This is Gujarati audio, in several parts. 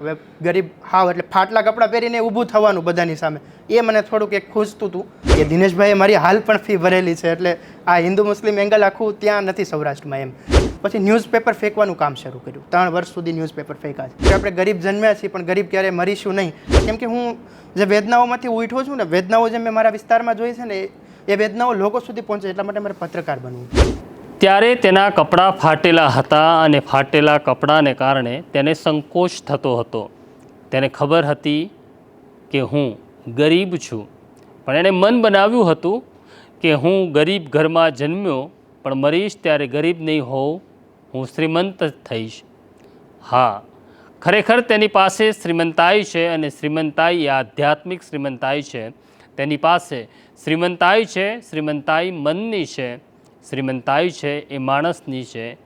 હવે ગરીબ હાવ એટલે ફાટલા કપડાં પહેરીને ઊભું થવાનું બધાની સામે. એ મને થોડુંક એક ખૂંચતું હતું કે દિનેશભાઈએ મારી હાલ પણ ફી ભરેલી છે એટલે આ હિન્દુ મુસ્લિમ એંગલ આખું ત્યાં નથી સૌરાષ્ટ્રમાં એમ. પછી ન્યૂઝપેપર ફેંકવાનું કામ શરૂ કર્યું. ત્રણ વર્ષ સુધી ન્યૂઝપેપર ફેંકા છે. આપણે ગરીબ જન્મ્યા છીએ પણ ગરીબ ક્યારેય મરીશું નહીં. કેમ કે હું જે વેદનાઓમાંથી ઉઠો છું ને, વેદનાઓ જે મેં મારા વિસ્તારમાં જોઈ છે ને, એ- વેદનાઓ લોકો સુધી પહોંચે એટલા માટે મારે પત્રકાર બનવું. ત્યારે તેના કપડાં ફાટેલા હતા અને ફાટેલા કપડાને કારણે તેને સંકોચ થતો હતો. તેને ખબર હતી કે હું ગરીબ છું. પણ એણે મન બનાવ્યું હતું કે હું ગરીબ ઘરમાં જન્મ્યો, પણ મરીશ ત્યારે ગરીબ નહીં હોઉં, હું શ્રીમંત થઈશ. હા, ખરેખર તેની પાસે શ્રીમંતાઈ છે અને શ્રીમંતાઈ એ આધ્યાત્મિક શ્રીમંતાઈ છે. તેની પાસે શ્રીમંતાઈ છે, શ્રીમંતાઈ મનની છે. શ્રીમંતાઈ છે, એ માણસની છે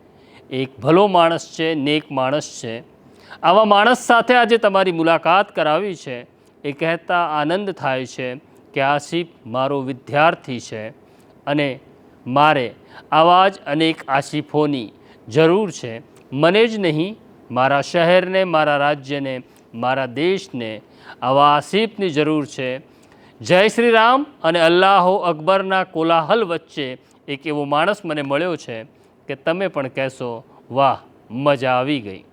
એક ભલો માણસ છે નેક માણસ છે. આવા માણસ સાથે આજે તમારી મુલાકાત કરાવી છે. એ કહેતા આનંદ થાય છે કે આસિફ મારો વિદ્યાર્થી છે અને મારે આવા જ અનેક આસિફોની જરૂર છે. મને જ નહીં, મારા શહેરને, મારા રાજ્યને, મારા દેશને આવા આસિફની જરૂર છે. જય શ્રી રામ અને અલ્લાહો અકબરના કોલાહલ વચ્ચે એક એવો માણસ મને મળ્યો છે કે તમે પણ કહેશો વાહ મજા આવી ગઈ.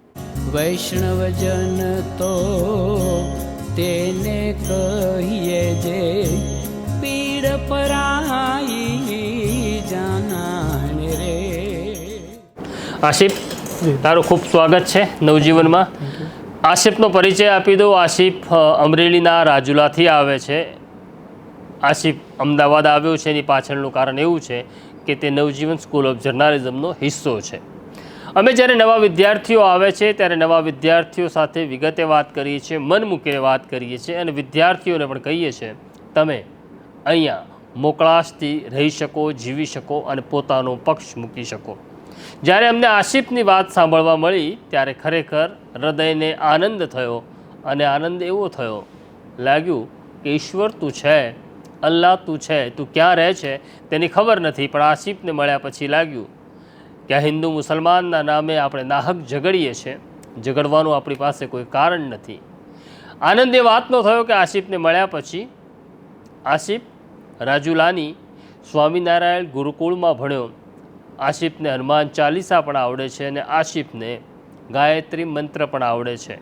વૈષ્ણવજન તો તેને કહીએ જે પીડ પરાઈ જાનાને રે. આશિફ તારું ખૂબ સ્વાગત છે નવજીવનમાં. આશિફનો પરિચય આપી દઉં. આશિફ અમરેલીના રાજુલાથી આવે છે. આશિફ અમદાવાદ આવ્યો છે એની પાછળનું કારણ એવું છે કે તે નવજીવન સ્કૂલ ઓફ જર્નાલિઝમનો હિસ્સો છે. અમે જ્યારે નવા વિદ્યાર્થીઓ આવે છે, ત્યારે નવા વિદ્યાર્થીઓ સાથે વિગતે વાત કરીએ છીએ, મન મૂકીને વાત કરીએ છીએ અને વિદ્યાર્થીઓને પણ કહીએ છીએ, તમે અહીંયા મોકળાશથી રહી શકો, જીવી શકો અને પોતાનો પક્ષ મૂકી શકો. જ્યારે અમને આસિફની વાત સાંભળવા મળી, ત્યારે ખરેખર હૃદયને આનંદ થયો અને આનંદ એવો થયો, લાગ્યું કે ઈશ્વર તું છે. અલ્લાહ તું છે, તું ક્યાં રહે છે તેની ખબર નથી, પણ આશિફને મળ્યા પછી લાગ્યું કે આ હિન્દુ મુસલમાનના નામે આપણે નાહક ઝઘડીએ છીએ. ઝઘડવાનું આપણી પાસે કોઈ કારણ નથી. આનંદ એ વાતનો થયો કે આશિફને મળ્યા પછી આસિફ રાજુલાની સ્વામિનારાયણ ગુરુકુળમાં ભણ્યો. આશિફને હનુમાન ચાલીસા પણ આવડે છે અને આશિફને ગાયત્રી મંત્ર પણ આવડે છે.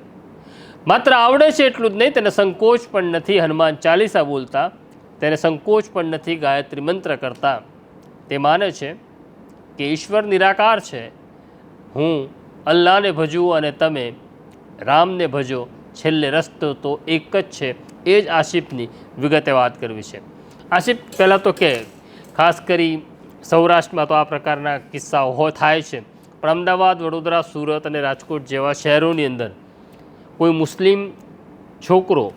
માત્ર આવડે છે એટલું જ નહીં, તેને સંકોચ પણ નથી હનુમાન ચાલીસા બોલતા. તેને સંકોચ પણ નથી ગાયત્રી મંત્ર કરતા. તે માને છે કે ઈશ્વર નિરાકાર છે. હું અલ્લાહને ભજવું અને તમે રામને ભજો. છેલ્લે રસ્તો તો એક જ છે. એ જ આશિફની વિગતે વાત કરવી છે. આશિફ પહેલાં તો કે, ખાસ કરી સૌરાષ્ટ્રમાં તો આ પ્રકારના કિસ્સાઓ હો થાય છે. પણ અમદાવાદ, વડોદરા, સુરત અને રાજકોટ જેવા શહેરોની અંદર કોઈ મુસ્લિમ છોકરો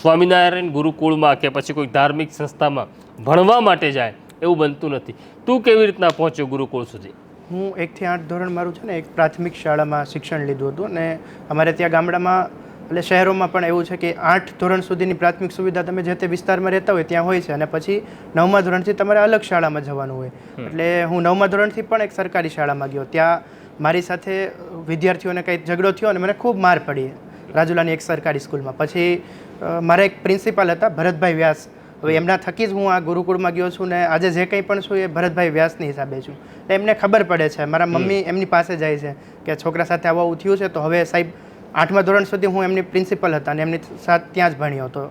સ્વામિનારાયણ ગુરુકુળમાં કે પછી કોઈ ધાર્મિક સંસ્થામાં ભણવા માટે જાય એવું બનતું નથી. તું કેવી રીતના પહોંચ્યો ગુરુકુળ સુધી? હું એકથી આઠ ધોરણ મારું છે ને એક પ્રાથમિક શાળામાં શિક્ષણ લીધું હતું અને અમારે ત્યાં ગામડામાં એટલે શહેરોમાં પણ એવું છે કે આઠ ધોરણ સુધીની પ્રાથમિક સુવિધા તમે જે તે વિસ્તારમાં રહેતા હોય ત્યાં હોય છે અને પછી નવમા ધોરણથી તમારે અલગ શાળામાં જવાનું હોય. એટલે હું નવમા ધોરણથી પણ એક સરકારી શાળામાં ગયો. ત્યાં મારી સાથે વિદ્યાર્થીઓને કંઈ ઝઘડો થયો અને મને ખૂબ માર પડી. રાજુલાની એક સરકારી સ્કૂલમાં. પછી મારા એક પ્રિન્સિપાલ હતા ભરતભાઈ વ્યાસ. હવે એમના થકી જ હું આ ગુરુકુળમાં ગયો છું ને આજે જે કંઈ પણ છું એ ભરતભાઈ વ્યાસની હિસાબે છું. એટલે એમને ખબર પડે છે. મારા મમ્મી એમની પાસે જાય છે કે છોકરા સાથે આવું થયું છે તો હવે સાહેબ આઠમા ધોરણ સુધી હું એમની પ્રિન્સિપલ હતા અને એમની સાથે ત્યાં જ ભણ્યો હતો.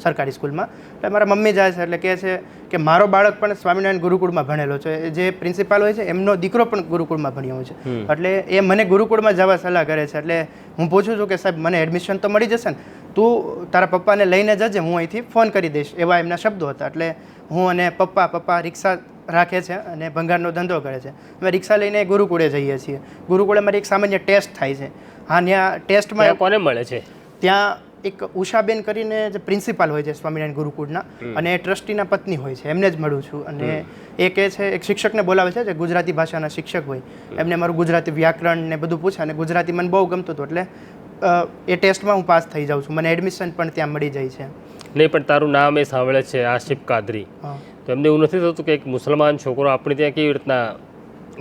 સરકારી સ્કૂલમાં. એટલે મારા મમ્મી જાય છે એટલે કહે છે કે મારો બાળક પણ સ્વામિનારાયણ ગુરુકુળમાં ભણેલો છે. જે પ્રિન્સિપાલ હોય છે એમનો દીકરો પણ ગુરુકુળમાં ભણ્યો છે. એટલે એ મને ગુરુકુળમાં જવા સલાહ કરે છે. એટલે હું પૂછું છું કે સાહેબ મને એડમિશન તો મળી જશે ને? તું તારા પપ્પાને લઈને જજે હું અહીંથી ફોન કરી દઈશ. એવા એમના શબ્દો હતા. એટલે હું અને પપ્પા પપ્પા રિક્ષા રાખે છે અને ભંગારનો ધંધો કરે છે. અમે રિક્ષા લઈને ગુરુકુળે જઈએ છીએ. ગુરુકુળે મારી એક સામાન્ય ટેસ્ટ થાય છે. હા ત્યાં ટેસ્ટમાં કોને મળે છે? ત્યાં એક ઉષાબેન કરીને જે પ્રિન્સિપાલ હોય છે સ્વામિનારાયણ ગુરુકુળના અને એ ટ્રસ્ટીના પત્ની હોય છે એમને જ મળું છું. અને એ કહે છે એક શિક્ષકને બોલાવે છે જે ગુજરાતી ભાષાના શિક્ષક હોય. એમને મારું ગુજરાતી વ્યાકરણ ને બધું પૂછે અને ગુજરાતી મને બહુ ગમતું હતું એટલે એ ટેસ્ટમાં હું પાસ થઈ જાઉં છું. મને એડમિશન પણ ત્યાં મળી જાય છે. નહીં પણ તારું નામ એ સાંભળે છે આશિફ કાદરી. તો એમને એવું નથી થતું કે એક મુસલમાન છોકરો આપણે ત્યાં કેવી રીતના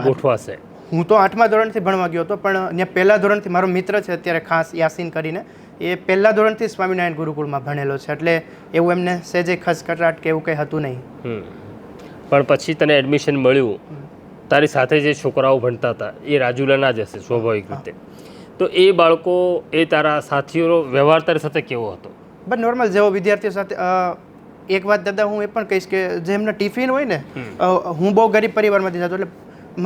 ગોઠવાશે? હું તો આઠમા ધોરણથી ભણવા ગયો હતો પણ અહીંયા પહેલા ધોરણથી મારો મિત્ર છે અત્યારે ખાસ યાસીન કરીને. એ પહેલા ધોરણથી સ્વામિનારાયણ ગુરુકુળમાં ભણેલો છે એટલે એવું એમને સહેજે ખસખટાટ કે એવું કંઈ હતું નહીં. પણ પછી તને એડમિશન મળ્યું. તારી સાથે જે છોકરાઓ ભણતા હતા એ રાજુલાના જ હશે સ્વાભાવિક રીતે. તો એ બાળકો એ તારા સાથીઓનો વ્યવહાર તારી સાથે કેવો હતો? બટ નોર્મલ જેવો વિદ્યાર્થીઓ સાથે એક વાત દાદા હું એ પણ કહીશ કે જે એમના ટિફિન હોય ને હું બહુ ગરીબ પરિવારમાંથી જતો એટલે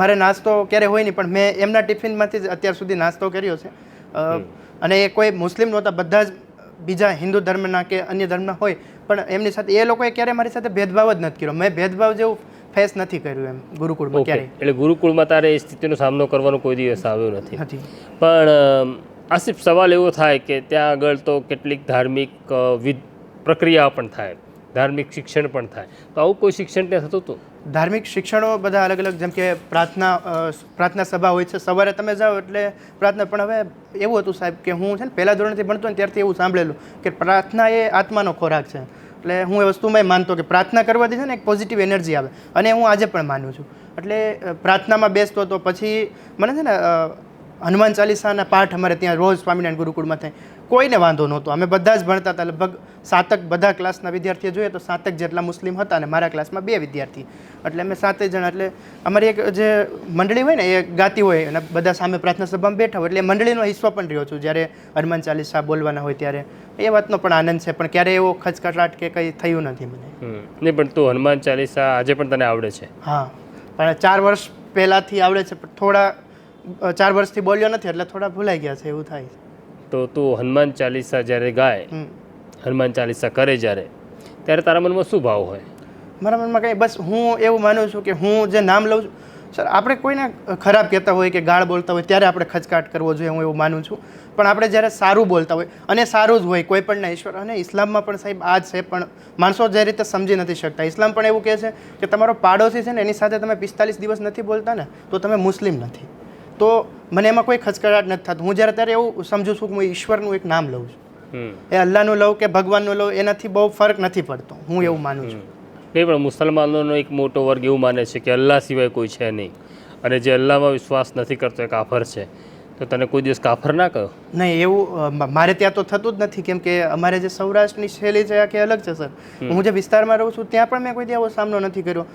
મારે નાસ્તો ક્યારે હોય નહીં પણ મેં એમના ટિફિનમાંથી જ અત્યાર સુધી નાસ્તો કર્યો છે. અને એ કોઈ મુસ્લિમ નહોતા બધા જ બીજા હિન્દુ ધર્મના કે અન્ય ધર્મના હોય પણ એમની સાથે એ લોકોએ ક્યારેય મારી સાથે ભેદભાવ જ નથી કર્યો. મેં ભેદભાવ જેવું ફેસ નથી કર્યું એમ ગુરુકુળમાં ક્યારેય. એટલે ગુરુકુળમાં તારે એ સ્થિતિનો સામનો કરવાનો કોઈ દિવસ આવ્યો નથી. નથી. પણ આસિફ સવાલ એવો થાય કે ત્યાં આગળ તો કેટલીક ધાર્મિક વિધ પ્રક્રિયા પણ થાય ધાર્મિક શિક્ષણ પણ થાય. તો આવું કોઈ શિક્ષણ ત્યાં થતું હતું? ધાર્મિક શિક્ષણો બધા અલગ અલગ, જેમ કે પ્રાર્થના પ્રાર્થના સભા હોય છે. સવારે તમે જાઓ એટલે પ્રાર્થના, પણ હવે એવું હતું સાહેબ કે હું છે ને પહેલાં ધોરણથી ભણતો ને ત્યારથી એવું સાંભળેલું કે પ્રાર્થના એ આત્માનો ખોરાક છે. એટલે હું એ વસ્તુમાં માનતો કે પ્રાર્થના કરવાથી છે ને એક પોઝિટિવ એનર્જી આવે. અને હું આજે પણ માનું છું. એટલે પ્રાર્થનામાં બેસતો હતો પછી મને છે ને હનુમાન ચાલીસાના પાઠ અમારે ત્યાં રોજ સ્વામિનારાયણ ગુરુકુળમાં થાય. કોઈને વાંધો નહોતો. અમે બધા જ ભણતા હતા. લગભગ સાતક બધા ક્લાસના વિદ્યાર્થીઓ જોઈએ તો સાતક જેટલા મુસ્લિમ હતા અને મારા ક્લાસમાં બે વિદ્યાર્થી. એટલે અમે સાતે જણા એટલે અમારી એક જે મંડળી હોય ને એ ગાતી હોય અને બધા સામે પ્રાર્થના સભામાં બેઠા હોય. એટલે મંડળીનો હિસ્સો પણ રહ્યો છું. જ્યારે હનુમાન ચાલીસા બોલવાના હોય ત્યારે. એ વાતનો પણ આનંદ છે. પણ ક્યારેય એવો ખચકટાટ કે કંઈ થયું નથી મને. નહીં પણ તું હનુમાન ચાલીસા આજે પણ તને આવડે છે. હા. પણ ચાર વર્ષ પહેલાંથી આવડે છે. પણ થોડા ચાર વર્ષથી બોલ્યો નથી એટલે થોડા ભૂલાઈ ગયા છે એવું થાય તો તું હનુમાન ચાલીસા જ્યારે ગાય હનુમાન ચાલીસા કરે જ્યારે ત્યારે તારા મનમાં શું ભાવ હોય? મારા મનમાં કંઈ બસ હું એવું માનું છું કે હું જે નામ લઉં છું સર આપણે કોઈને ખરાબ કહેતા હોય કે ગાળ બોલતા હોય ત્યારે આપણે ખચકાટ કરવો જોઈએ હું એવું માનું છું. પણ આપણે જ્યારે સારું બોલતા હોય અને સારું જ હોય કોઈ પણના ઈશ્વર અને ઇસ્લામમાં પણ સાહેબ આ જ છે પણ માણસો જે રીતે સમજી નથી શકતા. ઇસ્લામ પણ એવું કહે છે કે તમારો પાડોશી છે ને એની સાથે તમે પિસ્તાલીસ દિવસ નથી બોલતા ને તો તમે મુસ્લિમ નથી. તો મને એમાં કોઈ ખચકડાટ નથી થતો. હું જ્યારે ત્યારે એવું સમજુ છું કે હું ઈશ્વરનું એક નામ લઉં છું. એ અલ્લાહનું લઉં કે ભગવાનનું લઉં એનાથી બહુ ફરક નથી પડતો. હું એવું માનું છું. નહીં પણ મુસલમાનોનો એક મોટો વર્ગ એવું માને છે કે અલ્લાહ સિવાય કોઈ છે નહીં. અને જે અલ્લાહમાં વિશ્વાસ નથી કરતો એ કાફર છે. તો તને કોઈ દિવસ કાફર ના કહ્યો? નહીં એવું મારે ત્યાં તો થતું જ નથી કેમ કે અમારે જે સૌરાષ્ટ્રની શૈલી છે આખી અલગ છે સર. હું જે વિસ્તારમાં રહું છું ત્યાં પણ મેં કોઈ આવો સામનો નથી કર્યો.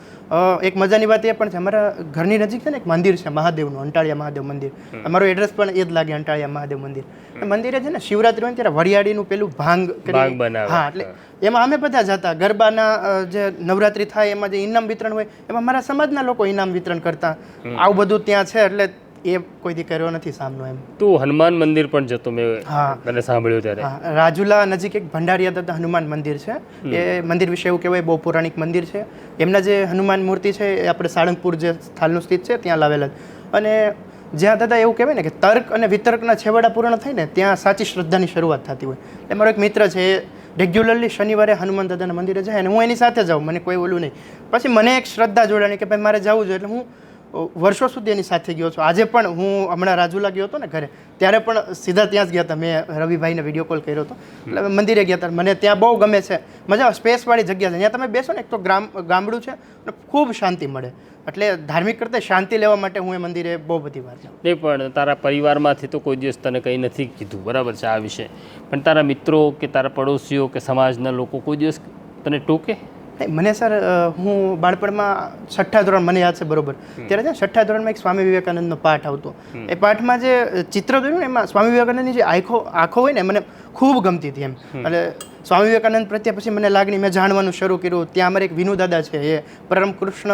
એક મજાની વાત એ પણ છે અમારા ઘરની નજીક છે ને એક મંદિર છે મહાદેવનું અંટાળિયા મહાદેવ મંદિર. અમારું એડ્રેસ પણ એ જ લાગે અંટાળિયા મહાદેવ મંદિર. મંદિરે છે ને શિવરાત્રી હોય ત્યારે વરિયાળીનું પેલું ભાંગ ભાંગ બનાવે. હા એટલે એમાં અમે બધા જતા. ગરબાના જે નવરાત્રી થાય એમાં જે ઇનામ વિતરણ હોય એમાં મારા સમાજના લોકો ઇનામ વિતરણ કરતા. આવું બધું ત્યાં છે એટલે એ કોઈ દી કર્યો નથી સામનો એમ. તું હનુમાન મંદિર પણ જતો મેં હા. તને સાંભળ્યું ત્યારે. રાજુલા નજીક એક ભંડારીયા દત્ત હનુમાન મંદિર છે. એ મંદિર વિશે એવું કહેવાય બહુ પૌરાણિક મંદિર છે. એમના જે હનુમાન મૂર્તિ છે એ આપણે સાળંગપુર જે સ્થાનનું સ્થિત છે ત્યાં લાવેલા અને જ્યાં દાદા એવું કહેવાય ને કે તર્ક અને વિતર્કના છેવાડા પૂર્ણ થાય ને ત્યાં સાચી શ્રદ્ધાની શરૂઆત થતી હોય. એટલે મારો એક મિત્ર છે એ રેગ્યુલરલી શનિવારે હનુમાન દાદાના મંદિરે જાય અને હું એની સાથે જાઉં મને કોઈ ઓલું નહીં. પછી મને એક શ્રદ્ધા જોડાણી કે ભાઈ મારે જવું જોઈએ એટલે હું વર્ષો સુધી એની સાથે ગયો છું. આજે પણ હું હમણાં રાજુલા ગયો હતો ને ઘરે ત્યારે પણ સીધા ત્યાં જ ગયા હતા. મેં રવિભાઈને વીડિયો કોલ કર્યો હતો. એટલે મંદિરે ગયા હતા. મને ત્યાં બહુ ગમે છે. મજા સ્પેસવાળી જગ્યા છે. અહીંયા તમે બેસો ને એક તો ગ્રામ ગામડું છે અને ખૂબ શાંતિ મળે. એટલે ધાર્મિક કરતાં શાંતિ લેવા માટે હું એ મંદિરે બહુ બધી વાર જાઉં. નહીં પણ તારા પરિવારમાંથી તો કોઈ દિવસ તને કંઈ નથી કીધું. બરાબર છે આ વિશે. પણ તારા મિત્રો કે તારા પડોશીઓ કે સમાજના લોકો કોઈ દિવસ તને ટોકે? મને સર હું બાળપણમાં છઠ્ઠા ધોરણ મને યાદ છે બરોબર. ત્યારે છે છઠ્ઠા ધોરણમાં એક સ્વામી વિવેકાનંદનો પાઠ આવતો. એ પાઠમાં જે ચિત્ર દોર્યું ને એમાં સ્વામી વિવેકાનંદની જે આંખો આંખો હોય ને મને ખૂબ ગમતી હતી એમ. એટલે સ્વામી વિવેકાનંદ પ્રત્યે પછી મને લાગણી મેં જાણવાનું શરૂ કર્યું. ત્યાં અમારે એક વિનુ દાદા છે એ પરમ કૃષ્ણ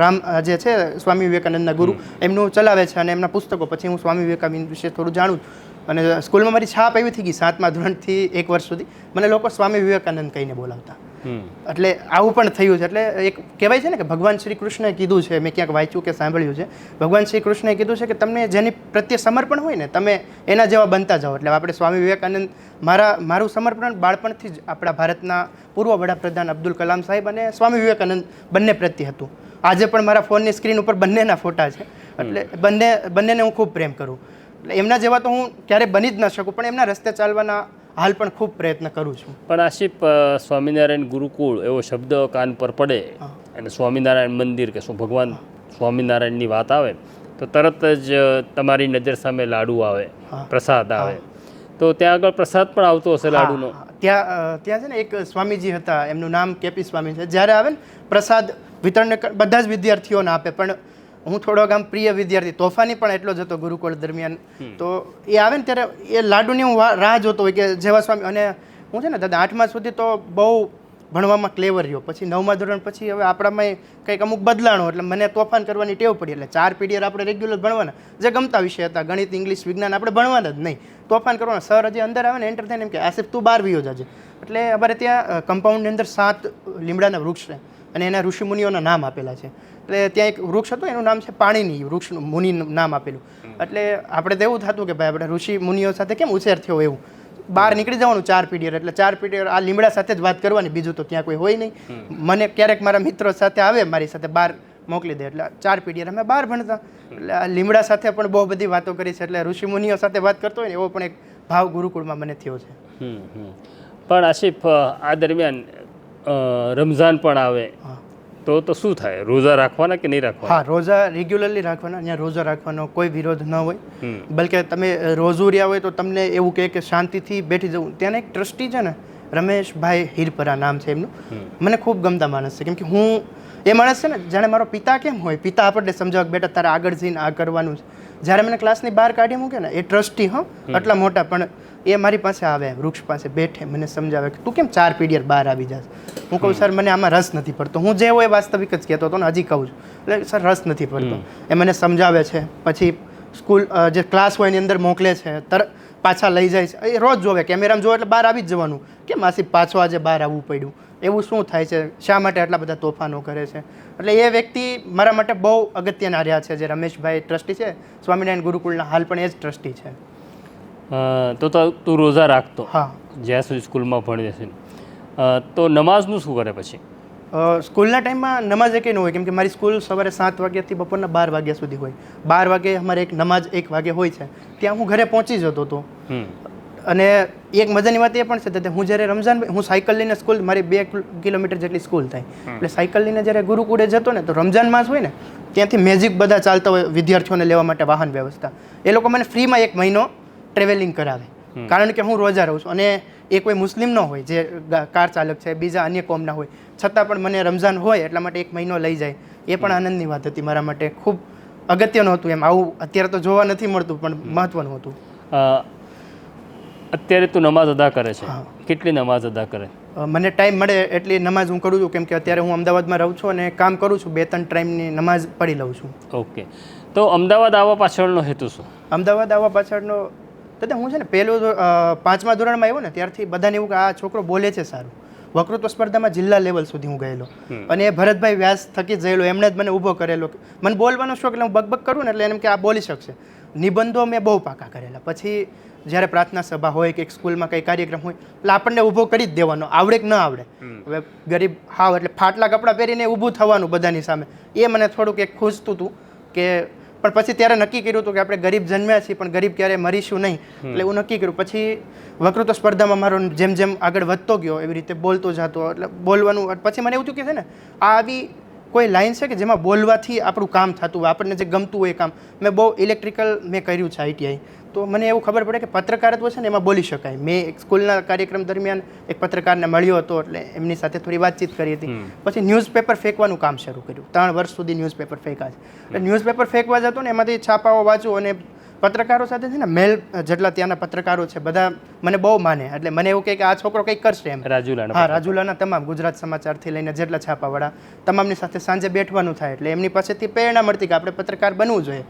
રામ જે છે સ્વામી વિવેકાનંદના ગુરુ એમનું ચલાવે છે અને એમના પુસ્તકો. પછી હું સ્વામી વિવેકાનંદ વિશે થોડું જાણું છું. અને સ્કૂલમાં મારી છાપ એવી થઈ ગઈ સાતમા ધોરણથી એક વર્ષ સુધી. મને લોકો સ્વામી વિવેકાનંદ કહીને બોલાવતા. એટલે આવું પણ થયું છે. એટલે એક કહેવાય છે ને કે ભગવાન શ્રી કૃષ્ણએ કીધું છે મેં ક્યાંક વાંચ્યું કે સાંભળ્યું છે. ભગવાન શ્રી કૃષ્ણએ કીધું છે કે તમને જેની પ્રત્યે સમર્પણ હોય ને તમે એના જેવા બનતા જાઓ. એટલે આપણે સ્વામી વિવેકાનંદ મારા મારું સમર્પણ બાળપણથી જ આપણા ભારતના પૂર્વ વડાપ્રધાન અબ્દુલ કલામ સાહેબ અને સ્વામી વિવેકાનંદ બંને પ્રત્યે હતું. આજે પણ મારા ફોનની સ્ક્રીન ઉપર બંનેના ફોટા છે. એટલે બંને બંનેને હું ખૂબ પ્રેમ કરું. એટલે એમના જેવા તો હું ક્યારેય બની જ ન શકું પણ એમના રસ્તે ચાલવાના હાલ પણ ખૂબ પ્રયત્ન કરું છું. પણ આશિપ સ્વામિનારાયણ ગુરુકુળ એવો શબ્દ કાન પર પડે અને સ્વામિનારાયણ મંદિર કે શું ભગવાન સ્વામિનારાયણની વાત આવે તો તરત જ તમારી નજર સામે લાડુ આવે પ્રસાદ આવે. તો ત્યાં આગળ પ્રસાદ પણ આવતો હશે લાડુનો. ત્યાં ત્યાં છે ને એક સ્વામીજી હતા એમનું નામ કેપી સ્વામી છે. જ્યારે આવે ને પ્રસાદ વિતરણ બધા જ વિદ્યાર્થીઓને આપે પણ હું થોડોક આમ પ્રિય વિદ્યાર્થી તોફાની પણ એટલો જ હતો ગુરુકુળ દરમિયાન. તો એ આવે ને ત્યારે એ લાડુની હું રાહ જોતો હોય કે જેવા સ્વામી અને હું છે ને દાદા આઠમા સુધી તો બહુ ભણવામાં ક્લેવર રહ્યો. પછી નવમા ધોરણ પછી હવે આપણામાં કંઈક અમુક બદલાણો એટલે મને તોફાન કરવાની ટેવ પડી. એટલે ચાર પીડીયર આપણે રેગ્યુલર ભણવાના. જે ગમતા વિષય હતા ગણિત ઇંગ્લિશ વિજ્ઞાન આપણે ભણવાના જ નહીં. તોફાન કરવાના. સર હજી અંદર આવે ને એન્ટર થઈને એમ કે આસિફ તું બહાર વિયો જાજે એટલે અમારે ત્યાં કમ્પાઉન્ડની અંદર સાત લીમડાના વૃક્ષ છે. અને એના ઋષિમુનિઓના નામ આપેલા છે. એટલે ત્યાં એક વૃક્ષ હતું એનું નામ છે પાણીની વૃક્ષનું મુનિનું નામ આપેલું. એટલે આપણે તો એવું થતું કે ભાઈ આપણે ઋષિ મુનિઓ સાથે કેમ ઉછેર થયો એવું? બહાર નીકળી જવાનું ચાર પીડીયર એટલે ચાર પીડીયર આ લીમડા સાથે જ વાત કરવાની બીજું તો ત્યાં કોઈ હોય નહીં. મને ક્યારેક મારા મિત્રો સાથે આવે મારી સાથે બહાર મોકલી દે એટલે ચાર પીડીયર અમે બહાર ભણતા. એટલે આ લીમડા સાથે પણ બહુ બધી વાતો કરી છે એટલે ઋષિમુનિઓ સાથે વાત કરતો હોય ને એવો પણ એક ભાવ ગુરુકુળમાં મને થયો છે. પણ આશિફ આ દરમિયાન રમઝાન પણ આવે. તો તો શું થાય? રોજા રાખવાના કે નહીં રાખવાના? હા રોજા રેગ્યુલરલી રાખવાના. ત્યાં રોજા રાખવાનો કોઈ વિરોધ ન હોય. બલકે તમે રોજુ રહ્યા હોય તો તમને એવું કહે કે શાંતિથી બેઠી જવું. ત્યાંના એક ટ્રસ્ટી છે ને રમેશભાઈ હિરપરા નામ છે એમનું. મને ખૂબ ગમતા માણસ છે. કેમ કે હું એ માણસ છે ને જાણે મારો પિતા કેમ હોય? પિતા આપણને સમજાવે કે બેટા તારે આગળ જઈને આ કરવાનું છે. જ્યારે મને ક્લાસની બહાર કાઢી મૂકે ને એ ટ્રસ્ટી હો આટલા મોટા પણ એ મારી પાસે આવે વૃક્ષ પાસે બેઠે મને સમજાવે કે તું કેમ ચાર પીડીયર બહાર આવી જાશ હું કહું સર મને આમાં રસ નથી પડતો. હું જે હોય એ વાસ્તવિક જ કહેતો હતો ને હજી કહું છું. એટલે સર રસ નથી પડતો. એ મને સમજાવે છે. પછી સ્કૂલ જે ક્લાસ હોય એની અંદર મોકલે છે તર પાછા લઈ જાય છે. એ રોજ જોવે કેમેરામાં જોવે એટલે બહાર આવી જ જવાનું. કે માસી પાછો આજે બહાર આવવું પડ્યું? એવું શું થાય છે? શા માટે આટલા બધા તોફાનો કરે છે? એટલે એ વ્યક્તિ મારા માટે બહુ અગત્યના રહ્યા છે. જે રમેશભાઈ ટ્રસ્ટી છે સ્વામિનારાયણ ગુરુકુળના હાલ પણ એ જ ટ્રસ્ટી છે. તો તો તું રોઝા રાખતો. હા. જ્યાં સુધી સ્કૂલમાં ભણી જશે તો નમાઝનું શું કરે પછી? સ્કૂલના ટાઈમમાં નમાઝ એકે ન હોય કેમ કે મારી સ્કૂલ સવારે સાત વાગ્યાથી બપોરના બાર વાગ્યા સુધી હોય. બાર વાગે અમારે એક નમાઝ એક વાગે હોય છે. ત્યાં હું ઘરે પહોંચી જતો હતો. અને એક મજાની વાત એ પણ છે કે હું જ્યારે રમઝાન હું સાયકલ લઈને સ્કૂલ મારી બે કિલોમીટર જેટલી સ્કૂલ થાય. એટલે સાયકલ લઈને જ્યારે ગુરુકુળે જતો ને તો રમઝાન માસ હોય ને ત્યાંથી મેજિક બધા ચાલતા હોય વિદ્યાર્થીઓને લેવા માટે વાહન વ્યવસ્થા. એ લોકો મને ફ્રીમાં એક મહિનો ટ્રાવેલિંગ કરાવે. કારણ કે હું રોજા રહું છું અને એ કોઈ મુસ્લિમ ન હોય જે કાર ચાલક છે બીજા અન્ય કોમના હોય. છતાં પણ મને રમઝાન હોય એટલા માટે એક મહિનો લઈ જાય. એ પણ આનંદની વાત હતી મારા માટે. ખૂબ અગત્યનું હતું એમ. આવું અત્યારે તો જોવા નથી મળતું પણ મહત્વનું હતું. અત્યારે તું નમાઝ અદા કરે છે. કેટલી નમાઝ અદા કરે? મને ટાઈમ મળે એટલી નમાઝ હું કરું છું કેમ કે અત્યારે હું અમદાવાદમાં રહું છું અને કામ કરું છું. બે ત્રણ ટાઈમની નમાઝ પડી લઉં છું. ઓકે. તો અમદાવાદ આવવા પાછળનો હેતુ શું? અમદાવાદ આવવા પાછળનો દાદા હું છે ને પહેલું પાંચમા ધોરણમાં આવ્યો ને ત્યારથી બધાને એવું કે આ છોકરો બોલે છે સારું. વક્તૃત્વ સ્પર્ધામાં જિલ્લા લેવલ સુધી હું ગયેલો. અને એ ભરતભાઈ વ્યાસ થકી જયેલો ગયેલો એમણે જ મને ઊભો કરેલો. મને બોલવાનો શોખ એટલે હું બકબક કરું ને એટલે એમ કે આ બોલી શકશે. નિબંધો મેં બહુ પાકા કરેલા. પછી જ્યારે પ્રાર્થના સભા હોય કે સ્કૂલમાં કંઈ કાર્યક્રમ હોય એટલે આપણને ઊભો કરી જ દેવાનો. આવડે કે ન આવડે. હવે ગરીબ હાવ એટલે ફાટલા કપડાં પહેરીને ઊભું થવાનું બધાની સામે. એ મને થોડુંક એક ખૂજતું હતું કે પણ પછી ત્યારે નક્કી કર્યું હતું કે આપણે ગરીબ જન્મ્યા છીએ પણ ગરીબ ક્યારે મરીશું નહીં. એટલે એવું નક્કી કર્યું. પછી વક્તૃત્વ સ્પર્ધામાં મારો જેમ જેમ આગળ વધતો ગયો એવી રીતે બોલતો જતો એટલે બોલવાનું પછી મને એવું થયું કે છે ને આ આવી કોઈ લાઇન છે કે જેમાં બોલવાથી આપણું કામ થતું હોય આપણને જે ગમતું હોય એ કામ. મેં બહુ ઇલેક્ટ્રિકલ મેં કર્યું છે આઈટીઆઈ તો મને એવું ખબર પડે કે પત્રકારત્વ છે ને એમાં બોલી શકાય. મેં એક સ્કૂલના કાર્યક્રમ દરમિયાન એક પત્રકારને મળ્યો હતો એટલે એમની સાથે થોડી વાતચીત કરી હતી. પછી ન્યૂઝપેપર ફેંકવાનું કામ શરૂ કર્યું. ત્રણ વર્ષ સુધી ન્યૂઝપેપર ફેંકા છે. એટલે ન્યૂઝપેપર ફેંકવા જતો ને એમાંથી છાપાઓ વાંચું અને પત્રકારો સાથે છે ને મેલ જેટલા ત્યાંના પત્રકારો છે બધા મને બહુ માને. એટલે મને એવું કહે કે આ છોકરો કંઈક કરશે એમ. રાજુલાના હા રાજુલાના તમામ ગુજરાત સમાચારથી લઈને જેટલા છાપાવાળા તમામની સાથે સાંજે બેઠવાનું થાય. એટલે એમની પાસેથી પ્રેરણા મળતી કે આપણે પત્રકાર બનવું જોઈએ.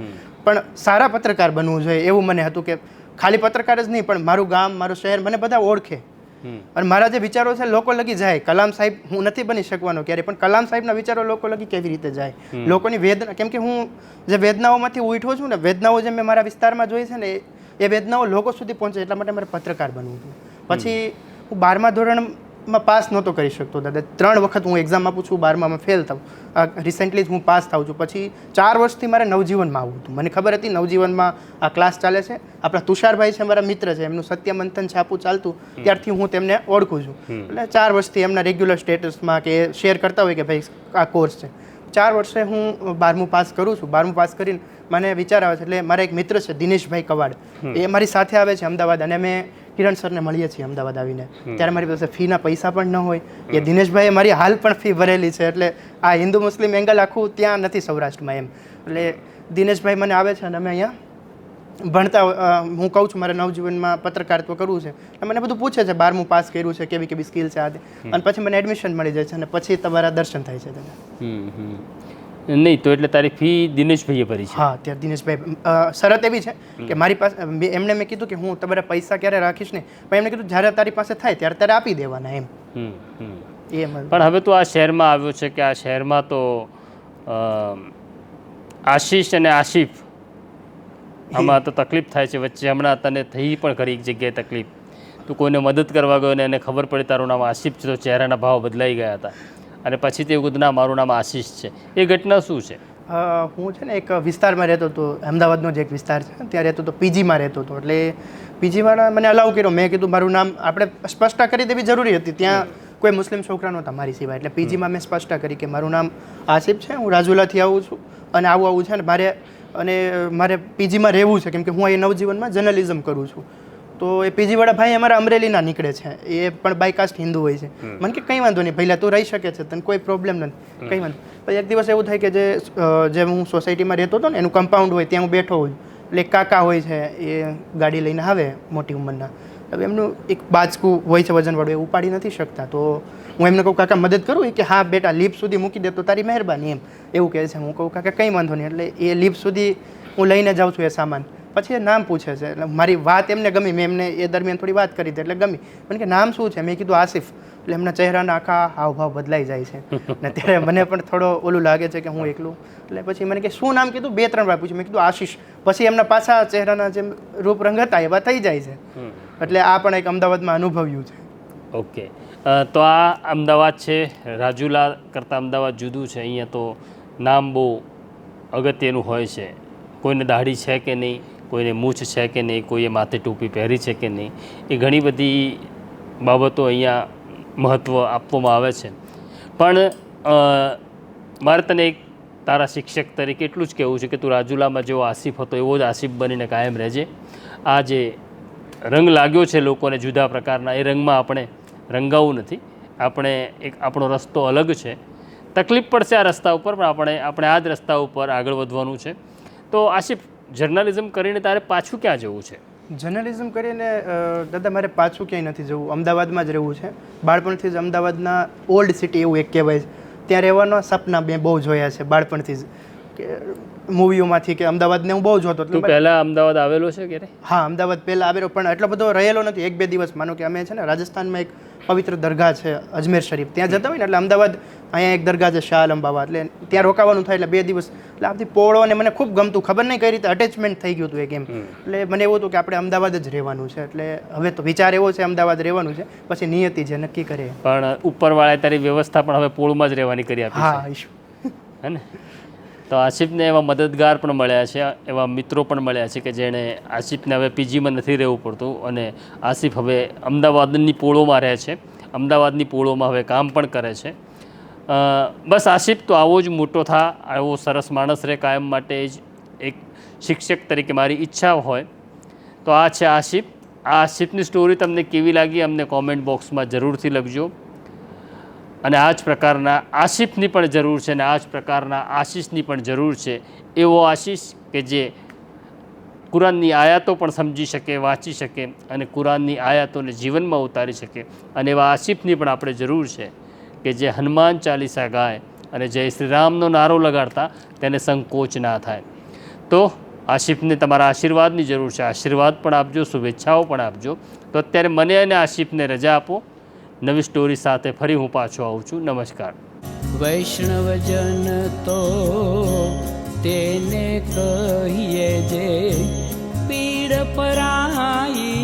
પણ સારા પત્રકાર બનવું જોઈએ એવું મને હતું કે ખાલી પત્રકાર જ નહીં પણ મારું ગામ મારું શહેર મને બધા ઓળખે. અને મારા જે વિચારો છે લોકો લગી જાય. કલામ સાહેબ હું નથી બની શકવાનો ક્યારે પણ કલામ સાહેબના વિચારો લોકો લગી કેવી રીતે જાય? લોકોની વેદના કેમ કે હું જે વેદનાઓમાંથી ઉઠો છું ને વેદનાઓ જે મેં મારા વિસ્તારમાં જોઈ છે ને એ- વેદનાઓ લોકો સુધી પહોંચે એટલા માટે મારે પત્રકાર બનવું હતું. પછી હું બારમા ધોરણમાં પાસ નહોતો કરી શકતો દાદા. ત્રણ વખત હું એક્ઝામ આપું છું બારમામાં ફેલ થાઉં. રિસેન્ટલી જ હું પાસ થાઉં છું. પછી ચાર વર્ષથી મારે નવજીવનમાં આવવું હતું. મને ખબર હતી નવજીવનમાં આ ક્લાસ ચાલે છે. આપણા તુષારભાઈ છે મારા મિત્ર છે. એમનું સત્યમંથન છાપું ચાલતું. ત્યારથી હું તેમને ઓળખું છું. એટલે ચાર વર્ષથી એમના રેગ્યુલર સ્ટેટસમાં કે શેર કરતા હોય કે ભાઈ આ કોર્સ છે. ચાર વર્ષે હું બારમું પાસ કરું છું. બારમું પાસ કરીને મને વિચાર આવે છે એટલે મારા એક મિત્ર છે દિનેશભાઈ કવાડ. એ મારી સાથે આવે છે અમદાવાદ. અને અમે કિરણ સરને મળીએ છીએ અમદાવાદ આવીને. ત્યારે મારી પાસે ફીના પૈસા પણ ન હોય. એ દિનેશભાઈએ મારી હાલ પણ ફી ભરેલી છે. એટલે આ હિન્દુ મુસ્લિમ એંગલ આખું ત્યાં નથી સૌરાષ્ટ્રમાં એમ. એટલે દિનેશભાઈ મને આવે છે અને અમે અહીંયા ભણતા હું કહું છું મારે નવજીવનમાં પત્રકારત્વ કરવું છે. અને મને બધું પૂછે છે બારમું પાસ કર્યું છે કેવી કેવી સ્કિલ છે આ. અને પછી મને એડમિશન મળી જાય છે અને પછી તમારા દર્શન થાય છે તેના. હમ હમ. નહીં તો એટલે તારી ફી દિનેશભાઈએ ભરી છે. હા ત્યાં દિનેશભાઈ શરત એવી છે કે મારી પાસે એમને મેં કીધું કે હું તમારા પૈસા ક્યારે રાખીશ ને પણ એમને કીધું જ્યારે તારી પાસે થાય ત્યારે તારે આપી દેવાના એમ. એમ પણ હવે તો આ શહેરમાં આવ્યો છે કે આ શહેરમાં તો આશીષ અને આશિફ આમાં તો તકલીફ થાય છે. વચ્ચે હમણાં તને થઈ પણ ખરી એક જગ્યાએ તકલીફ. તું કોઈને મદદ કરવા ગયો ને એને ખબર પડી તારું નામ આશિફ છે તો ચહેરાના ભાવ બદલાઈ ગયા હતા. અને પછી તે એવું મારું નામ આશીષ છે. એ ઘટના શું છે? હું છે ને એક વિસ્તારમાં રહેતો હતો, અમદાવાદનો જ એક વિસ્તાર છે. ત્યાં રહેતો હતો, પીજીમાં રહેતો હતો. એટલે પીજીવાળા મને અલાઉ કર્યો. મેં કીધું, મારું નામ આપણે સ્પષ્ટતા કરી દેવી જરૂરી હતી. ત્યાં કોઈ મુસ્લિમ છોકરા નહોતા મારી સિવાય. એટલે પીજીમાં મેં સ્પષ્ટતા કરી કે મારું નામ આસિફ છે. હું રાજુલાથી આવું છું. અને આવું આવું છે ને મારે, અને મારે પીજીમાં રહેવું છે. કેમ કે હું અહીં નવજીવનમાં જર્નલિઝમ કરું છું. તો એ પીજીવાળા ભાઈ અમારા અમરેલીના નીકળે છે. એ પણ બાયકાસ્ટ હિન્દુ હોય છે. મને કે કંઈ વાંધો નહીં પહેલાં તું રહી શકે છે તને કોઈ પ્રોબ્લેમ નથી. કંઈ વાંધો પછી એક દિવસ એવું થાય કે જે જે હું સોસાયટીમાં રહેતો હતો ને એનું કમ્પાઉન્ડ હોય ત્યાં હું બેઠો હોઉં. એટલે કાકા હોય છે એ ગાડી લઈને આવે મોટી ઉંમરના. હવે એમનું એક બાચકું હોય છે વજનવાળું એ ઉપાડી નથી શકતા. તો હું એમને કહું કાકા મદદ કરું? કે હા બેટા લીપ સુધી મૂકી દે તો તારી મહેરબાની. એમ. એવું કહે છે. હું કહું કાકા કંઈ વાંધો નહીં. એટલે એ લીપ સુધી હું લઈને જાઉં છું એ સામાન. પછી એ નામ પૂછે છે. એટલે મારી વાત એમને ગમી. મેં એમને એ દરમિયાન થોડી વાત કરી હતી એટલે ગમી. મને કે નામ શું છે? મેં કીધું આસિફ. એટલે એમના ચહેરાના આખા હાવભાવ બદલાઈ જાય છે. ને ત્યારે મને પણ થોડો ઓલું લાગે છે કે હું એકલું. એટલે પછી મને કે શું નામ કીધું? બે ત્રણ વાર પૂછ્યું. મેં કીધું આશીષ. પછી એમના પાછા ચહેરાના જેમ રૂપ રંગ હતા એવા થઈ જાય છે. એટલે આ પણ એક અમદાવાદમાં અનુભવ્યું છે. ઓકે. તો આ અમદાવાદ છે. રાજુલા કરતાં અમદાવાદ જુદું છે. અહીંયા તો નામ બહુ અગત્યનું હોય છે. કોઈને દાઢી છે કે નહીં? કોઈને મૂછ છે કે નહીં, કોઈએ માથે ટોપી પહેરી છે કે નહીં, એ ઘણી બધી બાબતો અહીંયા મહત્ત્વ આપવામાં આવે છે. પણ મારે તને એક તારા શિક્ષક તરીકે એટલું જ કહેવું છે કે તું રાજુલામાં જેવો આસિફ હતો, એવો જ આસિફ બનીને કાયમ રહેજે. આ જે રંગ લાગ્યો છે લોકોને જુદા પ્રકારના, એ રંગમાં આપણે રંગાવું નથી. આપણે એક, આપણો રસ્તો અલગ છે. તકલીફ પડશે આ રસ્તા ઉપર, પણ આપણે આપણે આ જ રસ્તા ઉપર આગળ વધવાનું છે. તો આશિફ જર્નલિઝમ કરીને તારે પાછું ક્યાં જવું છે? જર્નલિઝમ કરીને દાદા મારે પાછું ક્યાંય નથી જવું. અમદાવાદમાં જ રહેવું છે. બાળપણથી જ અમદાવાદના ઓલ્ડ સિટી એવું એક કહેવાય છે. ત્યાં રહેવાના સપના મેં બહુ જોયા છે બાળપણથી જ. કે મૂવીઓમાંથી કે અમદાવાદને હું બહુ જોતો તું પહેલાં અમદાવાદ આવેલો છે કે હા અમદાવાદ પહેલાં આવેલો પણ એટલો બધો રહેલો નથી. એક બે દિવસ. માનો કે અમે છે ને રાજસ્થાનમાં એક પવિત્ર દરગાહ છે અજમેર શરીફ. ત્યાં જતા હોય ને એટલે અમદાવાદ અહીંયા એક દરગાહ છે શાહ આલમ બાબા એટલે ત્યાં રોકાવાનું થાય એટલે બે દિવસ. એટલે આથી પોળો અને મને ખૂબ ગમતું. ખબર નહીં કઈ રીતે અટેચમેન્ટ થઈ ગયું હતું એ ગેમ એટલે મને એવું હતું કે આપણે અમદાવાદ જ રહેવાનું છે. એટલે હવે તો વિચાર એવો છે અમદાવાદ રહેવાનું છે. પછી નિયતિ જે નક્કી કરે પણ ઉપરવાળાએ તારી વ્યવસ્થા પણ હવે પોળમાં જ રહેવાની કરી આપી હા ઈશ્વર હે ને? તો આસિફને એવા મદદગાર પણ મળ્યા છે એવા મિત્રો પણ મળ્યા છે કે જેણે આસિફને હવે પીજીમાં નથી રહેવું પડતું અને આસિફ હવે અમદાવાદની પોળોમાં રહે છે. અમદાવાદની પોળોમાં હવે કામ પણ કરે છે. બસ આસિફ તો આવો જ મોટો થા, આવો સરસ માણસ રહે કાયમ માટે જ એક શિક્ષક તરીકે મારી ઈચ્છા હોય. તો આ છે આસિફ આ આસિફની સ્ટોરી તમને કેવી લાગી અમને કોમેન્ટ બોક્સમાં જરૂરથી લખજો. અને આ જ પ્રકારના આશિફની પણ જરૂર છે અને આ જ પ્રકારના આશીષની પણ જરૂર છે. એવો આશીષ કે જે કુરાનની આયાતો પણ સમજી શકે, વાંચી શકે અને કુરાનની આયાતોને જીવનમાં ઉતારી શકે. અને એવા આશિફની પણ આપણે જરૂર છે. કે જે હનુમાન ચાલીસા ગાય અને જય શ્રી રામનો નારો લગાડતા તેને સંકોચ ના થાય. તો આશિફને તમારા આશીર્વાદની જરૂર છે. આશીર્વાદ પણ આપજો, શુભેચ્છાઓ પણ આપજો. તો અત્યારે મને અને આશિફને રજા આપો. નવી સ્ટોરી સાથે ફરી હું પાછો આવું છું. નમસ્કાર. વૈષ્ણવજન તો તેને કહીએ જે પીડ પરાઈ